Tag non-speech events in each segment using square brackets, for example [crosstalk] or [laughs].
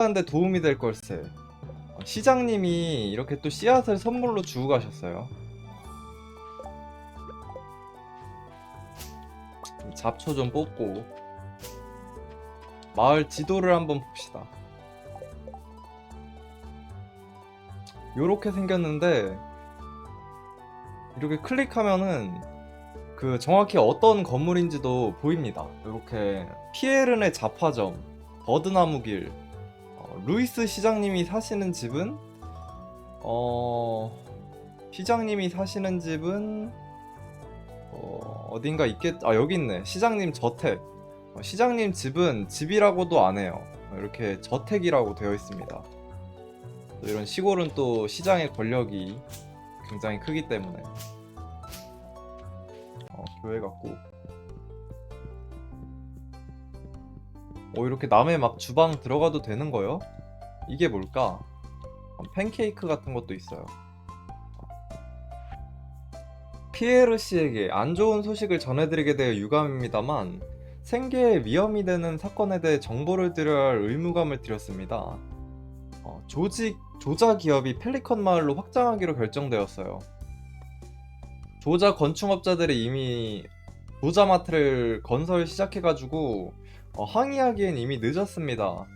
하는데 도움이 될 걸세. 어, 시장님이 이렇게 또 씨앗을 선물로 주고 가셨어요. 잡초 좀 뽑고 마을 지도를 한번 봅시다. 요렇게 생겼는데 이렇게 클릭하면은 그 정확히 어떤 건물인지도 보입니다. 이렇게 피에른의 잡화점, 버드나무길, 어, 루이스 시장님이 사시는 집은? 어 시장님이 사시는 집은 어, 어딘가 있겠 아 여기 있네. 시장님 저택. 어, 시장님 집은 집이라고도 안 해요. 이렇게 저택이라고 되어 있습니다. 또 이런 시골은 또 시장의 권력이 굉장히 크기 때문에. 어, 교회 같고 오 이렇게 남의 막 주방 들어가도 되는 거요? 이게 뭘까? 어, 팬케이크 같은 것도 있어요. 피에르 씨에게 안 좋은 소식을 전해드리게 되어 유감입니다만 생계에 위험이 되는 사건에 대해 정보를 드려야 할 의무감을 드렸습니다. 어, 조직 조자 기업이 펠리컨 마을로 확장하기로 결정되었어요. 조자 건축업자들이 이미 조자마트를 건설 시작해가지고 어, 항의하기엔 이미 늦었습니다.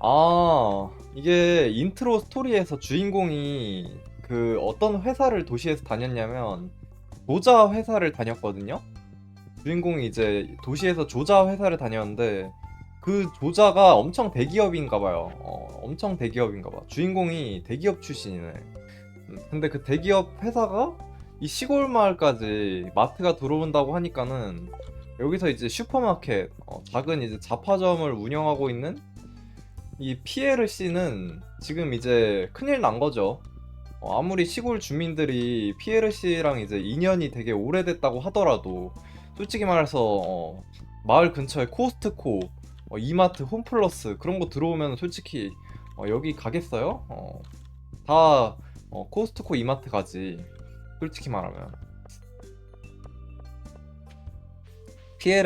아, 이게 인트로 스토리에서 주인공이 그 어떤 회사를 도시에서 다녔냐면 조자 회사를 다녔거든요. 주인공이 이제 도시에서 조자 회사를 다녔는데 그 조자가 엄청 대기업인가 봐요. 어, 엄청 대기업인가 봐. 주인공이 대기업 출신이네. 음, 근데 그 대기업 회사가 이 시골 마을까지 마트가 들어온다고 하니까는 여기서 이제 슈퍼마켓, 어, 작은 이제 잡화점을 운영하고 있는 이 피에르 씨는 지금 이제 큰일 난 거죠. 어, 아무리 시골 주민들이 피에르 씨랑 이제 인연이 되게 오래됐다고 하더라도 솔직히 말해서 어, 마을 근처에 코스트코, 어, 이마트, 홈플러스 그런 거 들어오면 솔직히 어, 여기 가겠어요? 어, 다 어, 코스트코, 이마트 가지. 솔직히 말하면.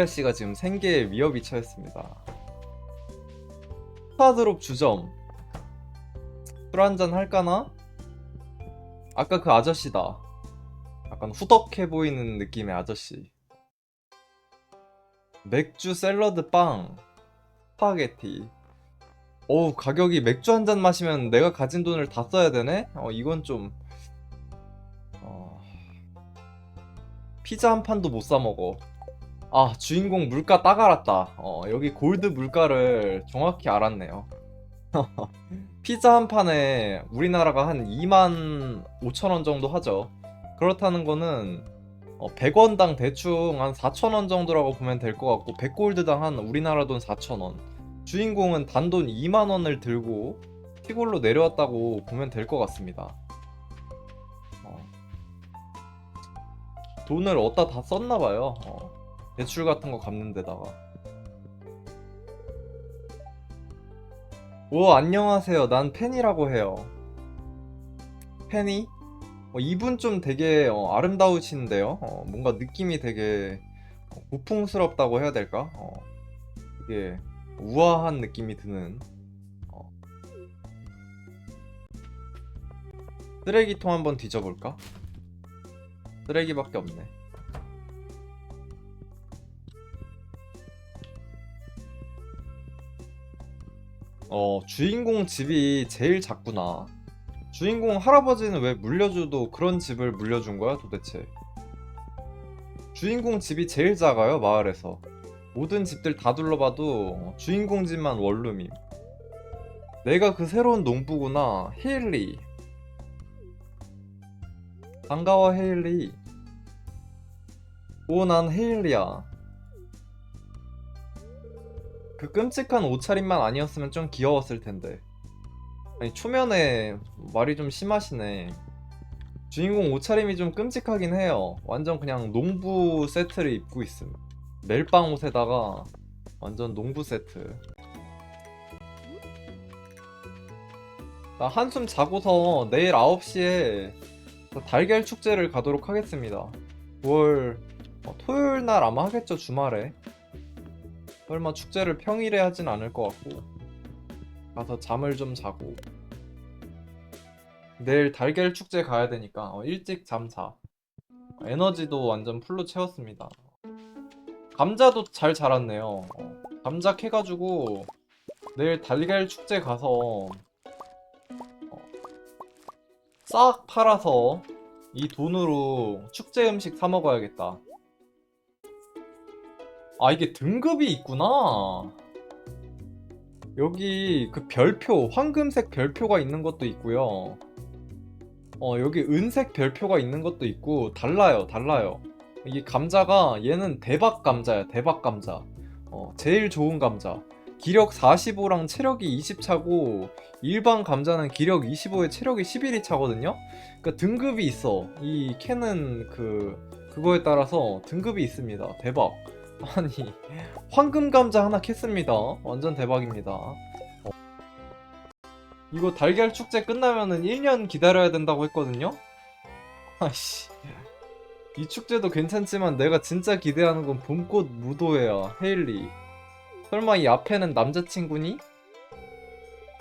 씨가 지금 생계에 위협이 처했습니다. 스타드롭 주점. 술 한잔 할까나? 아까 그 아저씨다. 약간 후덕해 보이는 느낌의 아저씨. 맥주 샐러드 빵. 스파게티. 어우, 가격이 맥주 한 잔 마시면 내가 가진 돈을 다 써야 되네? 어, 이건 좀. 어... 피자 한 판도 못 사 먹어. 아, 주인공 물가 딱 알았다. 어, 여기 골드 물가를 정확히 알았네요. [laughs] 피자 한 판에 우리나라가 한 2만 5천 원 정도 하죠. 그렇다는 거는 어, 100원당 대충 한 4천 원 정도라고 보면 될 것 같고 100골드당 한 우리나라 돈 4천 원. 주인공은 단돈 2만 원을 들고 시골로 내려왔다고 보면 될 것 같습니다. 어. 돈을 어디다 다 썼나 봐요. 어. 대출 같은 거 갚는 데다가. 오, 안녕하세요. 난 팬이라고 해요. 팬이? 어, 이분 좀 되게 어, 아름다우신데요. 어, 뭔가 느낌이 되게 어, 고풍스럽다고 해야 될까? 어, 되게 우아한 느낌이 드는. 어. 쓰레기통 한번 뒤져볼까? 쓰레기밖에 없네. 어, 주인공 집이 제일 작구나. 주인공 할아버지는 왜 물려줘도 그런 집을 물려준 거야, 도대체? 주인공 집이 제일 작아요, 마을에서. 모든 집들 다 둘러봐도 주인공 집만 원룸임. 내가 그 새로운 농부구나, 헤일리. 반가워, 헤일리. 오, 난 헤일리야. 그 끔찍한 옷차림만 아니었으면 좀 귀여웠을 텐데. 아니 초면에 말이 좀 심하시네. 주인공 옷차림이 좀 끔찍하긴 해요. 완전 그냥 농부 세트를 입고 있음. 멜빵 옷에다가 완전 농부 세트. 나 한숨 자고서 내일 9시에 달걀 축제를 가도록 하겠습니다. 9월 어, 토요일 날 아마 하겠죠 주말에. 설마 축제를 평일에 하진 않을 것 같고 가서 잠을 좀 자고 내일 달걀 축제 가야 되니까 어, 일찍 잠 자. 에너지도 완전 풀로 채웠습니다. 감자도 잘 자랐네요. 어, 감자 캐가지고 내일 달걀 축제 가서 어, 싹 팔아서 이 돈으로 축제 음식 사 먹어야겠다. 아, 이게 등급이 있구나. 여기 그 별표, 황금색 별표가 있는 것도 있고요. 어, 여기 은색 별표가 있는 것도 있고, 달라요, 달라요. 이 감자가, 얘는 대박 감자야, 대박 감자. 어, 제일 좋은 감자. 기력 45랑 체력이 20 차고, 일반 감자는 기력 25에 체력이 11이 차거든요? 그러니까 등급이 있어. 이 캔은 그, 그거에 따라서 등급이 있습니다. 대박. 아니, 황금 감자 하나 캤습니다. 완전 대박입니다. 어. 이거 달걀 축제 끝나면은 1년 기다려야 된다고 했거든요? 아씨. 이 축제도 괜찮지만 내가 진짜 기대하는 건 봄꽃 무도회야, 헤일리. 설마 이 앞에는 남자친구니?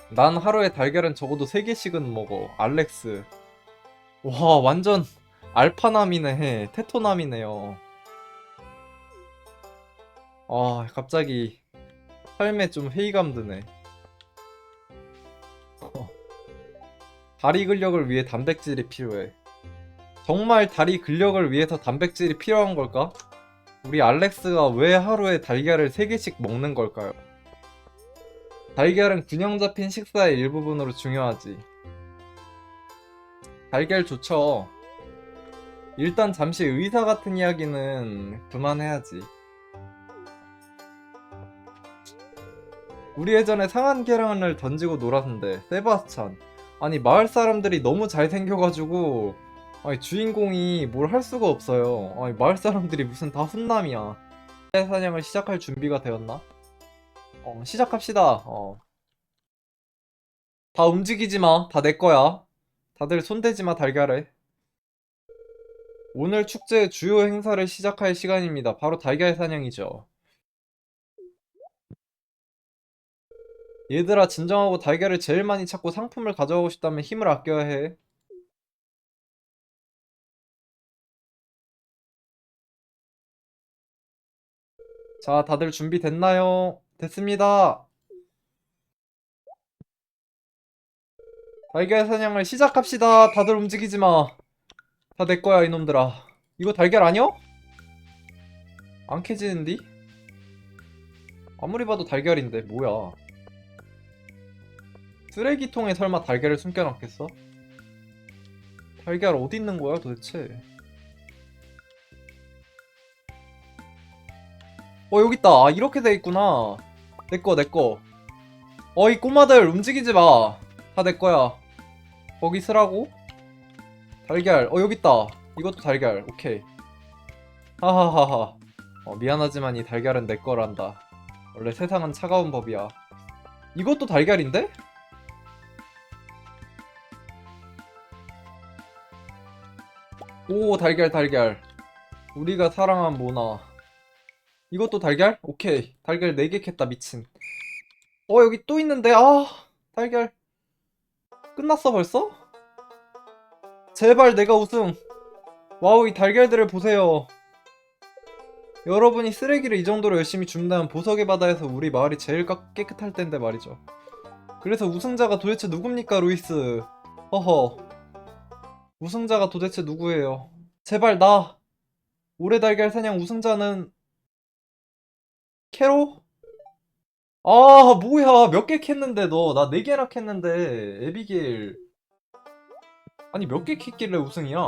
난 하루에 달걀은 적어도 3개씩은 먹어, 알렉스. 와, 완전 알파남이네, 테토남이네요. 아, 갑자기 삶에 좀 회의감 드네. 어. 다리 근력을 위해 단백질이 필요해. 정말 다리 근력을 위해서 단백질이 필요한 걸까? 우리 알렉스가 왜 하루에 달걀을 3개씩 먹는 걸까요? 달걀은 균형 잡힌 식사의 일부분으로 중요하지. 달걀 좋죠. 일단 잠시 의사 같은 이야기는 그만해야지. 우리 예전에 상한 계란을 던지고 놀았는데 세바스찬. 아니 마을 사람들이 너무 잘생겨가지고 아니 주인공이 뭘 할 수가 없어요. 아니 마을 사람들이 무슨 다 훈남이야. 사냥을 시작할 준비가 되었나? 어 시작합시다. 어. 다 움직이지 마다 내 거야. 다들 손대지 마. 달걀에 오늘 축제의 주요 행사를 시작할 시간입니다. 바로 달걀 사냥이죠 얘들아 진정하고 달걀을 제일 많이 찾고 상품을 가져가고 싶다면 힘을 아껴야 해. 자, 다들 준비됐나요? 됐습니다. 달걀 사냥을 시작합시다. 다들 움직이지 마. 다 내 거야, 이놈들아. 이거 달걀 아니야? 안 캐지는디? 아무리 봐도 달걀인데, 뭐야. 쓰레기통에 설마 달걀을 숨겨놨겠어? 달걀 어디 있는 거야 도대체? 어 여기 있다. 아, 이렇게 돼 있구나. 내꺼 내꺼. 어이 꼬마들 움직이지 마. 다 내 거야. 거기 쓰라고? 달걀. 어 여기 있다. 이것도 달걀. 오케이. 하하하하. 어, 미안하지만 이 달걀은 내 거란다. 원래 세상은 차가운 법이야. 이것도 달걀인데? 오 달걀 달걀. 우리가 사랑한 모나. 이것도 달걀? 오케이. 달걀 4개 캤다 미친. 어 여기 또 있는데? 아 달걀. 끝났어 벌써? 제발 내가 우승. 와우 이 달걀들을 보세요. 여러분이 쓰레기를 이 정도로 열심히 줍는다면 보석의 바다에서 우리 마을이 제일 까- 깨끗할 텐데 말이죠. 그래서 우승자가 도대체 누굽니까 루이스? 허허 우승자가 도대체 누구예요? 제발 나! 올해 달걀 사냥 우승자는 캐로? 아 뭐야 몇 개 캤는데 너 나 네 개나 캤는데 에비게일 아니 몇 개 캤길래 우승이야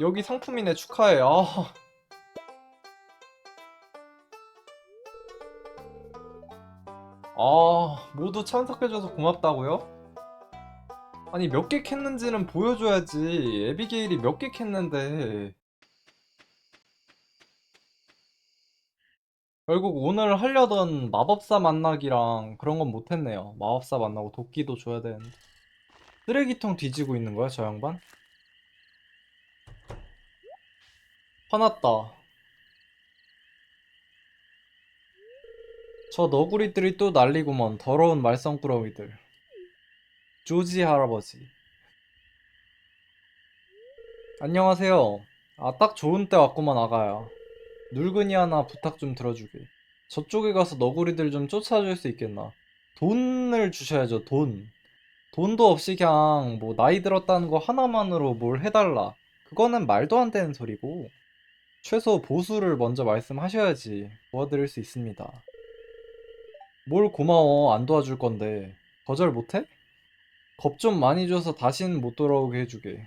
여기 상품이네 축하해 아 아, 모두 참석해줘서 고맙다고요? 아니 몇 개 캤는지는 보여줘야지. 에비게일이 몇 개 캤는데. 결국 오늘 하려던 마법사 만나기랑 그런 건 못했네요. 마법사 만나고 도끼도 줘야 되는데. 쓰레기통 뒤지고 있는 거야 저 양반? 화났다. 저 너구리들이 또 난리구먼 더러운 말썽꾸러기들 조지 할아버지. 안녕하세요. 아 딱 좋은 때 왔구만 아가야. 늙은이 하나 부탁 좀 들어주게. 저쪽에 가서 너구리들 좀 쫓아줄 수 있겠나? 돈을 주셔야죠 돈. 돈도 없이 그냥 뭐 나이 들었다는 거 하나만으로 뭘 해달라. 그거는 말도 안 되는 소리고. 최소 보수를 먼저 말씀하셔야지 도와드릴 수 있습니다. 뭘 고마워 안 도와줄 건데. 거절 못해? 겁 좀 많이 줘서 다신 못 돌아오게 해주게.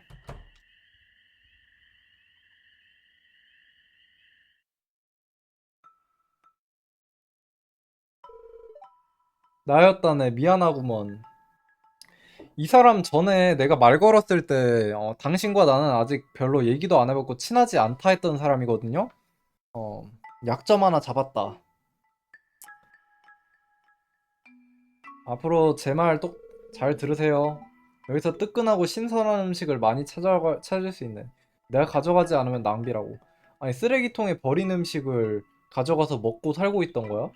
나였다네 미안하구먼. 이 사람 전에 내가 말 걸었을 때 어, 당신과 나는 아직 별로 얘기도 안 해봤고 친하지 않다 했던 사람이거든요? 어, 약점 하나 잡았다. 앞으로 제 말 똑 잘 들으세요. 여기서 뜨끈하고 신선한 음식을 많이 찾아가, 찾을 수 있네. 내가 가져가지 않으면 낭비라고. 아니, 쓰레기통에 버린 음식을 가져가서 먹고 살고 있던 거야?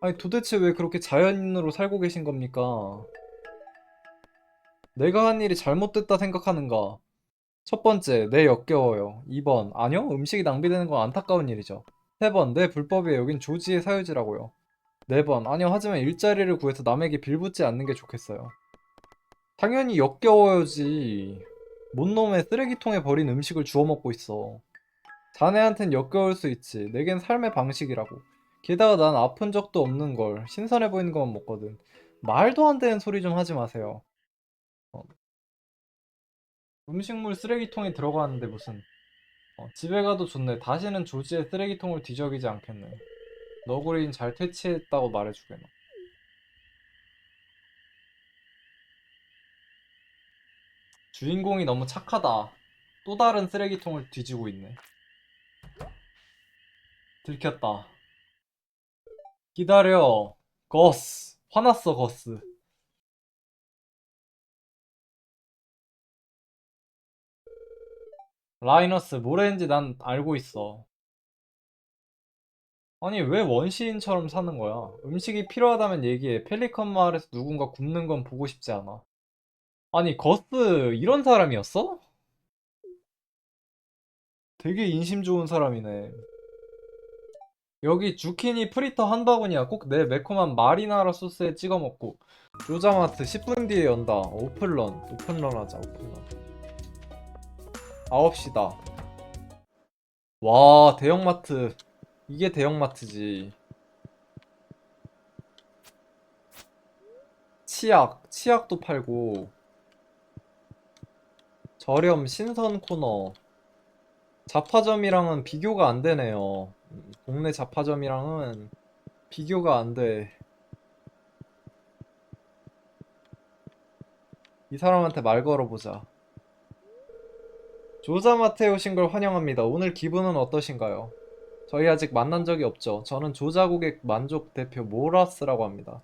아니, 도대체 왜 그렇게 자연인으로 살고 계신 겁니까? 내가 한 일이 잘못됐다 생각하는가? 첫 번째, 내 역겨워요. 2번, 아니요, 음식이 낭비되는 건 안타까운 일이죠. 3번, 내 불법이에요. 여긴 조지의 사유지라고요. 4번. 아니요, 하지만 일자리를 구해서 남에게 빌붙지 않는 게 좋겠어요. 당연히 역겨워요지. 뭔 놈의 쓰레기통에 버린 음식을 주워 먹고 있어. 자네한텐 역겨울 수 있지. 내겐 삶의 방식이라고. 게다가 난 아픈 적도 없는 걸 신선해 보이는 것만 먹거든. 말도 안 되는 소리 좀 하지 마세요. 어. 음식물 쓰레기통에 들어가는데 무슨 어, 집에 가도 좋네. 다시는 조지의 쓰레기통을 뒤적이지 않겠네. 너구리는 잘 퇴치했다고 말해주게나. 주인공이 너무 착하다. 또 다른 쓰레기통을 뒤지고 있네. 들켰다. 기다려. 거스. 화났어, 거스. 라이너스, 뭐랬는지 난 알고 있어. 아니, 왜 원시인처럼 사는 거야? 음식이 필요하다면 얘기해. 펠리컨 마을에서 누군가 굶는 건 보고 싶지 않아. 아니, 거스, 이런 사람이었어? 되게 인심 좋은 사람이네. 여기 주키니 프리터 한 바구니야. 꼭 내 매콤한 마리나라 소스에 찍어 먹고. 조자마트 10분 뒤에 연다. 오픈런. 오픈런 하자, 오픈런. 9시다. 와, 대형마트. 이게 대형마트지. 치약, 치약도 팔고. 저렴 신선 코너. 잡화점이랑은 비교가 안 되네요. 음, 동네 잡화점이랑은 비교가 안 돼. 이 사람한테 말 걸어보자. 조자마트에 오신 걸 환영합니다. 오늘 기분은 어떠신가요? 저희 아직 만난 적이 없죠. 저는 조자 고객 만족 대표 모라스라고 합니다.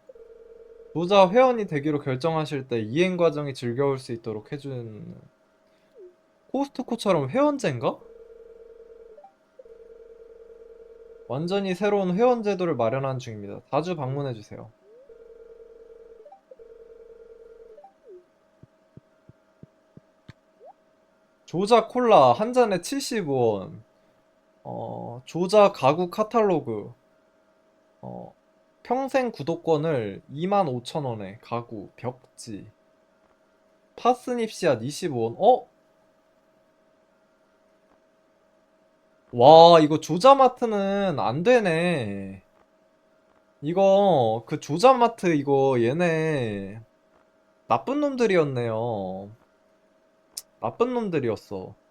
조자 회원이 되기로 결정하실 때 이행 과정이 즐거울 수 있도록 해준 코스트코처럼 회원제인가? 완전히 새로운 회원 제도를 마련한 중입니다. 자주 방문해 주세요. 조자 콜라 한 잔에 75원. 어, 조자 가구 카탈로그. 어, 평생 구독권을 25,000원에 가구, 벽지. 파스닙 씨앗 25원. 어? 와, 이거 조자마트는 안 되네. 이거, 그 조자마트 이거 얘네 나쁜 놈들이었네요. 나쁜 놈들이었어.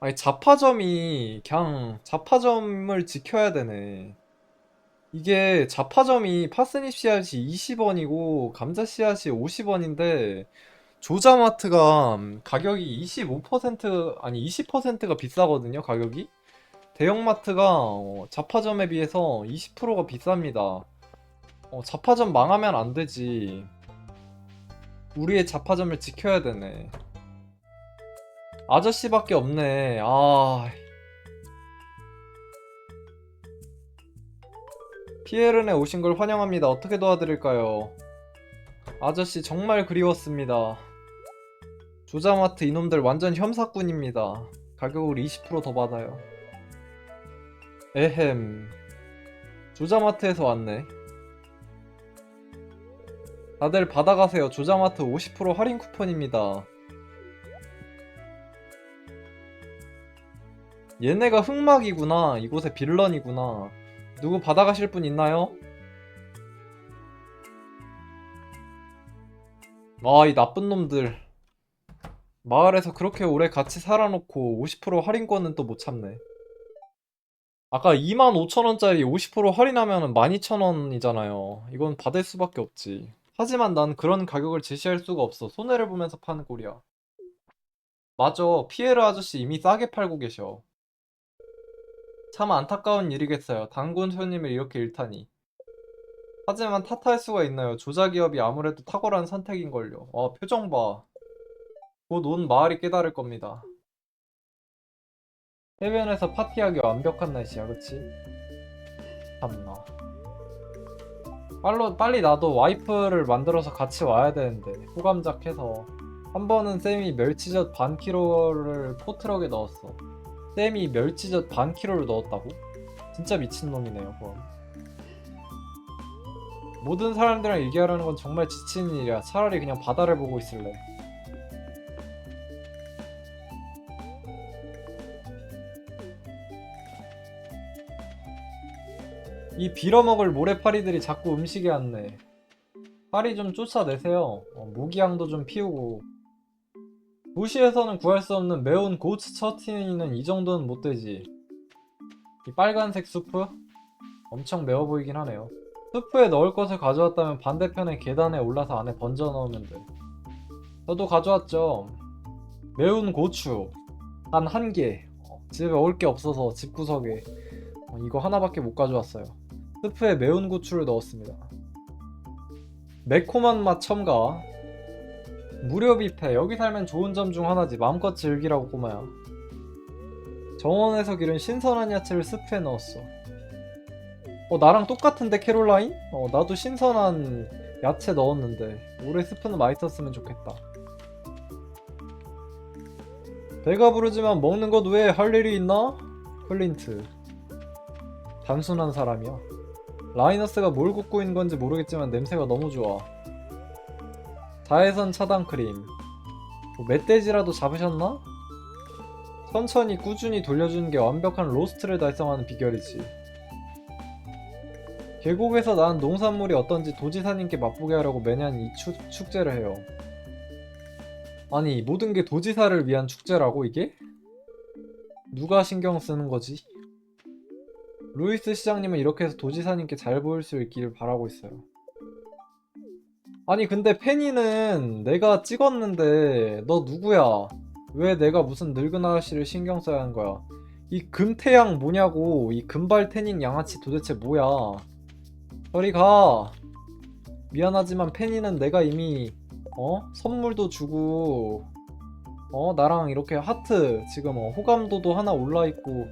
아니, 자파점이 그냥 자파점을 지켜야 되네. 이게 자파점이 파스닙 씨앗이 20원이고 감자 씨앗이 50원인데 조자마트가 가격이 25% 아니 20%가 비싸거든요, 가격이. 대형마트가 어, 자파점에 비해서 20%가 비쌉니다. 어, 자파점 망하면 안 되지. 우리의 자파점을 지켜야 되네. 아저씨밖에 없네. 아. 피에른에 오신 걸 환영합니다. 어떻게 도와드릴까요? 아저씨 정말 그리웠습니다. 조자마트 이놈들 완전 혐사꾼입니다. 가격을 20%더 받아요. 에헴. 조자마트에서 왔네. 다들 받아가세요. 조자마트 50% 할인 쿠폰입니다. 얘네가 흑막이구나. 이곳의 빌런이구나. 누구 받아가실 분 있나요? 아, 이 나쁜 놈들. 마을에서 그렇게 오래 같이 살아놓고 50% 할인권은 또 못 참네. 아까 25,000원짜리 50% 할인하면 12,000원이잖아요. 이건 받을 수밖에 없지. 하지만 난 그런 가격을 제시할 수가 없어. 손해를 보면서 파는 꼴이야. 맞아. 피에르 아저씨 이미 싸게 팔고 계셔. 참 안타까운 일이겠어요. 단군 손님을 이렇게 잃다니. 하지만 탓할 수가 있나요? 조자기업이 아무래도 탁월한 선택인걸요. 와, 표정 봐. 곧 온 마을이 깨달을 겁니다. 해변에서 파티하기 완벽한 날씨야, 그치? 참나. 빨로, 빨리 나도 와이프를 만들어서 같이 와야 되는데, 호감작해서. 한 번은 쌤이 멸치젓 반 킬로를 포트럭에 넣었어. 쌤이 멸치젓 반 킬로를 넣었다고? 진짜 미친놈이네요, 그건. 모든 사람들이랑 얘기하려는 건 정말 지치는 일이야. 차라리 그냥 바다를 보고 있을래. 이 빌어먹을 모래파리들이 자꾸 음식에 왔네. 파리 좀 쫓아내세요. 어, 모기향도 좀 피우고. 도시에서는 구할 수 없는 매운 고츠 처티는 이 정도는 못 되지. 이 빨간색 수프? 엄청 매워 보이긴 하네요. 수프에 넣을 것을 가져왔다면 반대편의 계단에 올라서 안에 번져 넣으면 돼. 저도 가져왔죠. 매운 고추. 단 한 개. 어, 집에 먹을 게 없어서 집구석에 어, 이거 하나밖에 못 가져왔어요. 스프에 매운 고추를 넣었습니다. 매콤한 맛 첨가. 무료 뷔페. 여기 살면 좋은 점 중 하나지. 마음껏 즐기라고 꼬마야. 정원에서 기른 신선한 야채를 스프에 넣었어. 어, 나랑 똑같은데, 캐롤라인? 어, 나도 신선한 야채 넣었는데. 올해 스프는 맛있었으면 좋겠다. 배가 부르지만 먹는 것 외에 할 일이 있나? 클린트. 단순한 사람이야. 라이너스가 뭘 굽고 있는 건지 모르겠지만 냄새가 너무 좋아. 자외선 차단 크림. 뭐 멧돼지라도 잡으셨나? 천천히 꾸준히 돌려주는 게 완벽한 로스트를 달성하는 비결이지. 계곡에서 난 농산물이 어떤지 도지사님께 맛보게 하려고 매년 이 축, 축제를 해요. 아니, 모든 게 도지사를 위한 축제라고, 이게? 누가 신경 쓰는 거지? 루이스 시장님은 이렇게 해서 도지사님께 잘 보일 수 있기를 바라고 있어요. 아니 근데 페니는 내가 찍었는데 너 누구야? 왜 내가 무슨 늙은 아저씨를 신경 써야 하는 거야? 이 금태양 뭐냐고 이 금발 태닝 양아치 도대체 뭐야? 저리 가. 미안하지만 페니는 내가 이미 어 선물도 주고 어 나랑 이렇게 하트 지금 어, 호감도도 하나 올라 있고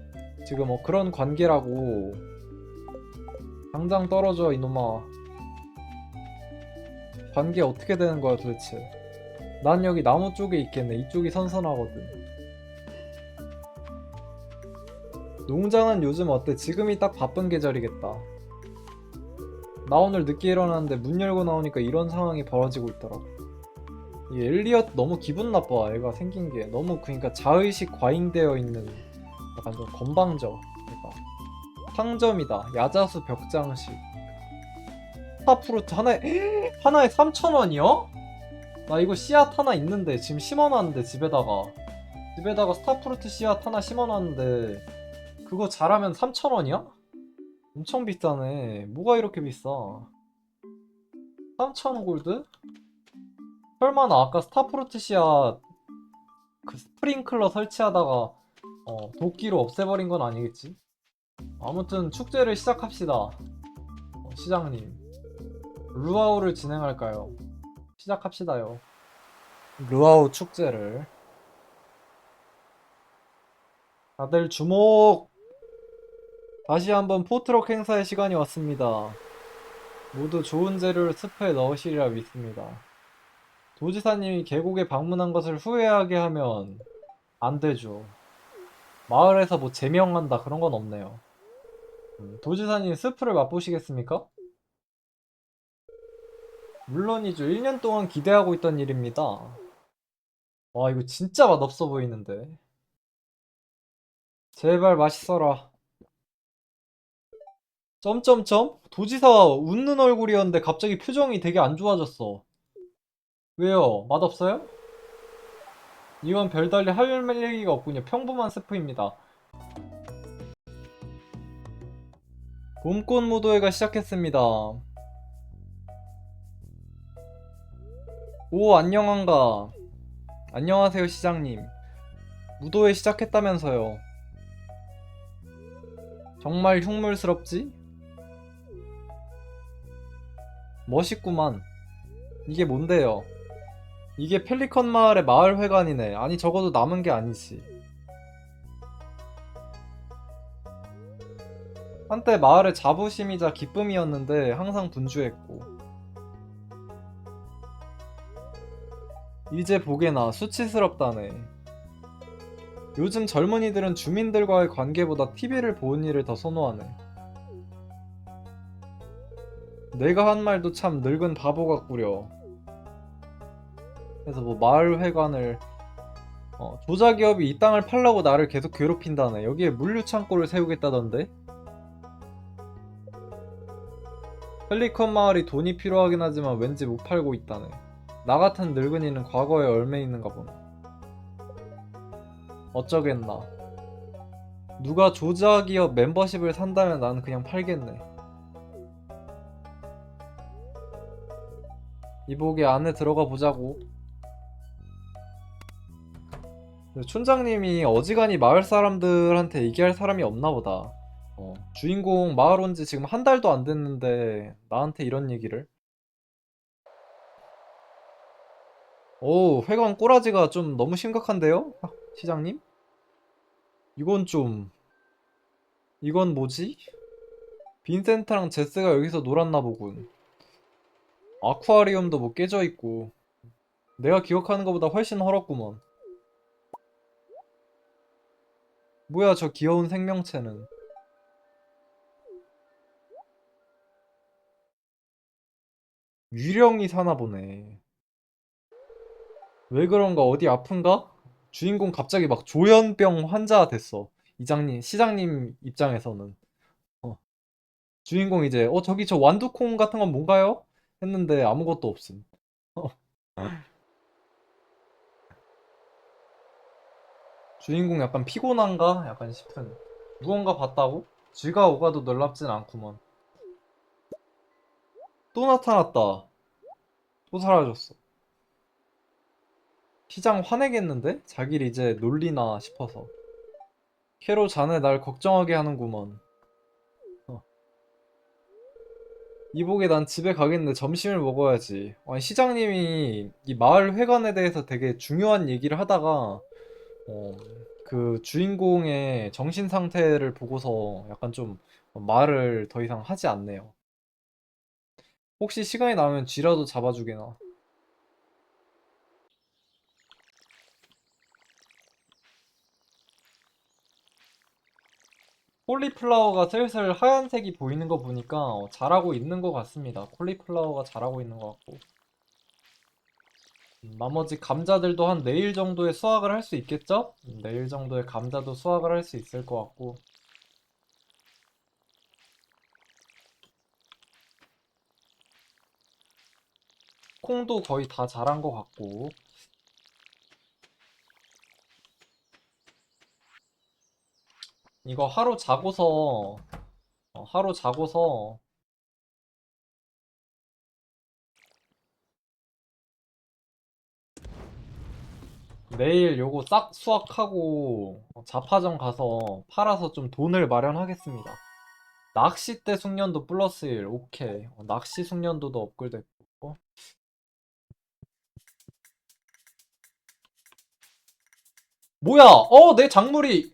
지금 뭐 그런 관계라고 당장 떨어져 이놈아 관계 어떻게 되는 거야 도대체? 난 여기 나무 쪽에 있겠네. 이쪽이 선선하거든. 농장은 요즘 어때? 지금이 딱 바쁜 계절이겠다. 나 오늘 늦게 일어났는데 문 열고 나오니까 이런 상황이 벌어지고 있더라고. 이 엘리엇 너무 기분 나빠 애가 생긴 게. 너무 그러니까 자의식 과잉되어 있는 약간 좀 건방져 상점이다. 야자수 벽장식 스타프루트 하나에 [gasps] 하나에 3,000원이요? 나 이거 씨앗 하나 있는데 지금 심어놨는데 집에다가 집에다가 스타프루트 씨앗 하나 심어놨는데 그거 자라면 3,000원이야? 엄청 비싸네 뭐가 이렇게 비싸 3,000 골드? 설마 나 아까 스타프루트 씨앗 그 스프링클러 설치하다가 어, 도끼로 없애버린 건 아니겠지? 아무튼 축제를 시작합시다. 어, 시장님. 루아우를 진행할까요? 시작합시다요. 루아우 축제를. 다들 주목! 다시 한번 포트럭 행사의 시간이 왔습니다. 모두 좋은 재료를 스프에 넣으시리라 믿습니다. 도지사님이 계곡에 방문한 것을 후회하게 하면 안 되죠. 마을에서 뭐 제명한다 그런 건 없네요. 음, 도지사님 스프를 맛보시겠습니까? 물론이죠. 1년 동안 기대하고 있던 일입니다. 와, 이거 진짜 맛없어 보이는데. 제발 맛있어라. 점점점? 도지사 웃는 얼굴이었는데 갑자기 표정이 되게 안 좋아졌어. 왜요? 맛없어요? 이건 별달리 할 얘기가 없군요. 평범한 스프입니다. 봄꽃 무도회가 시작했습니다. 오, 안녕한가. 안녕하세요, 시장님. 무도회 시작했다면서요. 정말 흉물스럽지? 멋있구만. 이게 뭔데요? 이게 펠리컨 마을의 마을 회관이네. 아니, 적어도 남은 게 아니지. 한때 마을의 자부심이자 기쁨이었는데 항상 분주했고. 이제 보게나 수치스럽다네. 요즘 젊은이들은 주민들과의 관계보다 TV를 보는 일을 더 선호하네. 내가 한 말도 참 늙은 바보 같구려. 그래서 뭐 마을 회관을 어, 조자기업이 이 땅을 팔라고 나를 계속 괴롭힌다네. 여기에 물류 창고를 세우겠다던데. 펠리컨 마을이 돈이 필요하긴 하지만 왠지 못 팔고 있다네. 나 같은 늙은이는 과거에 얼매 있는가 보네. 어쩌겠나. 누가 조자기업 멤버십을 산다면 나는 그냥 팔겠네. 이복에 안에 들어가 보자고. 촌장님이 어지간히 마을 사람들한테 얘기할 사람이 없나 보다. 어, 주인공 마을 온 지 지금 한 달도 안 됐는데 나한테 이런 얘기를? 오, 회관 꼬라지가 좀 너무 심각한데요? 아, 시장님? 이건 좀... 이건 뭐지? 빈센트랑 제스가 여기서 놀았나 보군. 아쿠아리움도 뭐 깨져 있고. 내가 기억하는 것보다 훨씬 헐었구먼. 뭐야, 저 귀여운 생명체는. 유령이 사나 보네. 왜 그런가? 어디 아픈가? 주인공 갑자기 막 조현병 환자 됐어. 이장님, 시장님 입장에서는. 어. 주인공 이제, 어, 저기 저 완두콩 같은 건 뭔가요? 했는데 아무것도 없음. 어. 주인공 약간 피곤한가? 약간 싶은. 무언가 봤다고? 쥐가 오가도 놀랍진 않구먼. 또 나타났다. 또 사라졌어. 시장 화내겠는데? 자기를 이제 놀리나 싶어서. 캐로 자네 날 걱정하게 하는구먼. 어. 이복에 난 집에 가겠는데 점심을 먹어야지. 아니, 시장님이 이 마을 회관에 대해서 되게 중요한 얘기를 하다가, 어, 그 주인공의 정신 상태를 보고서 약간 좀 말을 더 이상 하지 않네요. 혹시 시간이 나면 쥐라도 잡아주게나. 콜리플라워가 슬슬 하얀색이 보이는 거 보니까 어, 자라고 있는 것 같습니다. 콜리플라워가 자라고 있는 것 같고. 음, 나머지 감자들도 한 내일 정도에 수확을 할 수 있겠죠? 음, 내일 정도에 감자도 수확을 할 수 있을 것 같고. 콩도 거의 다 자란 것 같고. 이거 하루 자고서, 어, 하루 자고서, 내일 요거 싹 수확하고, 어, 자파점 가서 팔아서 좀 돈을 마련하겠습니다. 낚싯대 숙련도 플러스 1, 오케이. 어, 낚시 숙련도도 업글됐고. 뭐야? 어, 내 작물이